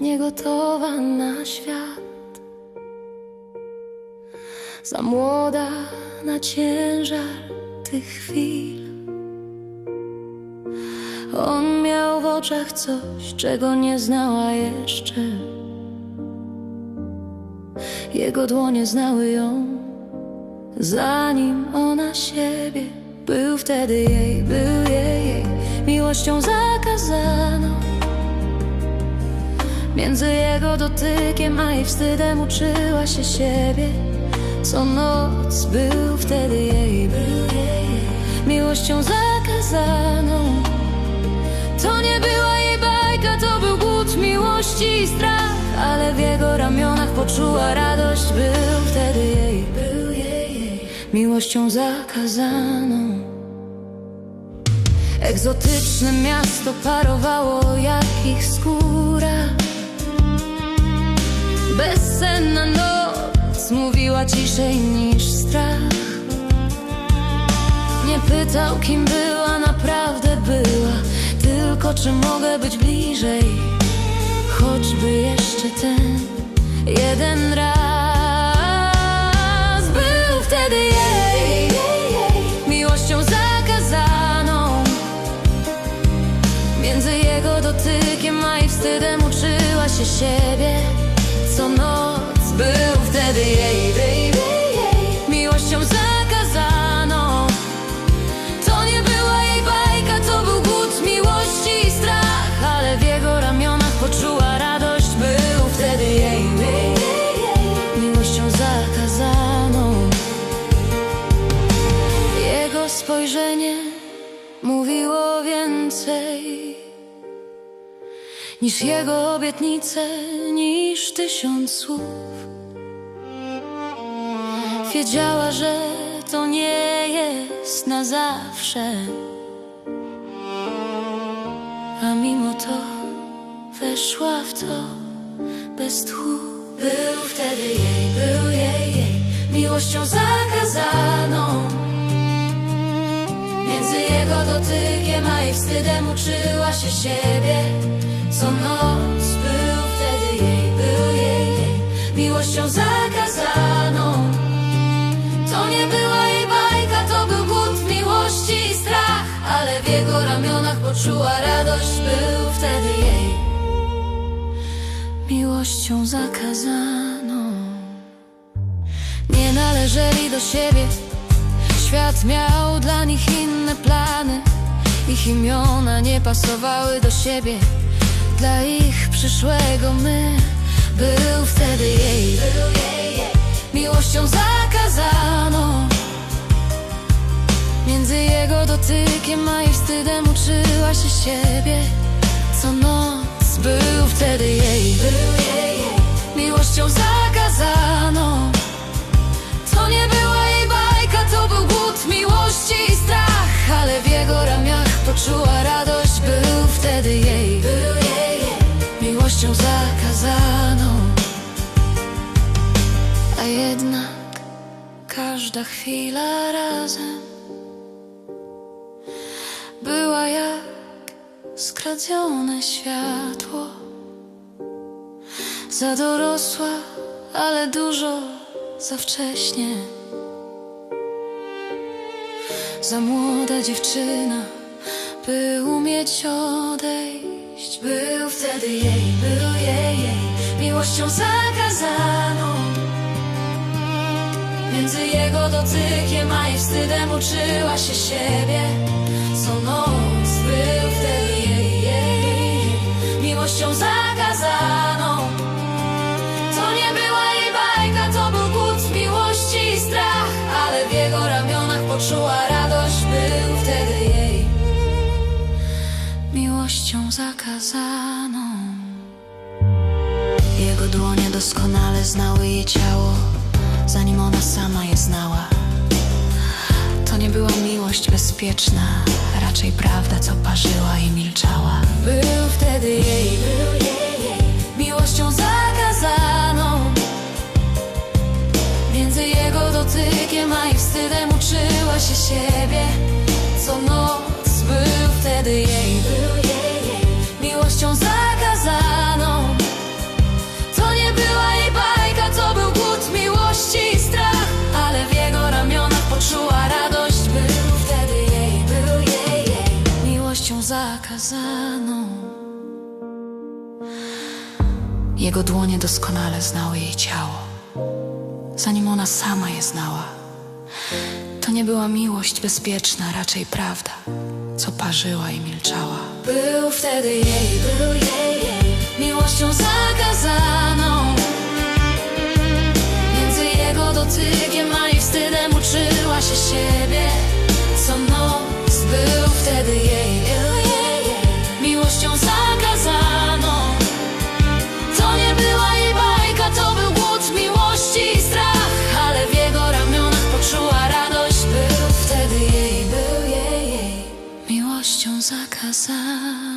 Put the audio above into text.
niegotowa na świat. Za młoda na ciężar tych chwil. On miał w oczach coś, czego nie znała jeszcze. Jego dłonie znały ją, zanim ona siebie. Był wtedy jej, był jej, jej miłością zakazaną. Między jego dotykiem a jej wstydem uczyła się siebie. Co noc był wtedy jej, miłością zakazaną. To nie była jej bajka, to był głód miłości i strach Ale w jego ramionach poczuła radość Był wtedy jej, miłością zakazaną Egzotyczne miasto parowało jak ich ciszej niż strach. Nie pytał kim była, naprawdę była. Tylko czy mogę być bliżej? Choćby jeszcze ten jeden raz. Był wtedy jej Miłością zakazaną. Między jego dotykiem a jej wstydem uczyła się siebie Co noc był wtedy jej Miłością zakazaną Niż jego obietnice, niż tysiąc słów. Wiedziała, że to nie jest na zawsze. A mimo to weszła w to bez tchu. Był wtedy jej, był jej, jej miłością zakazaną Między jego dotykiem a jej wstydem uczyła się siebie. Co noc był wtedy jej, był jej, jej miłością zakazaną. To nie była jej bajka, to był głód miłości i strach. Ale w jego ramionach poczuła radość, był wtedy jej. Miłością zakazaną. Nie należeli do siebie Świat miał dla nich inne plany. Ich imiona nie pasowały do siebie. Dla ich przyszłego my Był wtedy jej. Miłością zakazaną Między jego dotykiem a jej wstydem uczyła się siebie poczuła radość, był wtedy jej. Miłością zakazaną. A jednak każda chwila razem Była jak skradzione światło. Za dorosła, ale dużo za wcześnie. Za młoda dziewczyna, by umieć odejść. Był wtedy jej, był jej, jej miłością zakazaną. Między jego dotykiem a jej wstydem uczyła się siebie. Co noc był wtedy jej, jej, miłością zakazaną. To nie była jej bajka, to był głód miłości i strach Ale w jego ramionach poczuła Miłością zakazaną Jego dłonie doskonale znały jej ciało Zanim ona sama je znała. To nie była miłość bezpieczna Raczej prawda, co parzyła i milczała. Był wtedy jej, był jej, Miłością zakazaną Między jego dotykiem a jej wstydem uczyła się siebie. Co noc był wtedy jej, Jego dłonie doskonale znały jej ciało, zanim ona sama je znała. To nie była miłość bezpieczna, raczej prawda, co parzyła i milczała. Był wtedy jej, był jej, jej miłością zakazaną. Między jego dotykiem a jej wstydem uczyła się siebie, co noc był wtedy jej. Był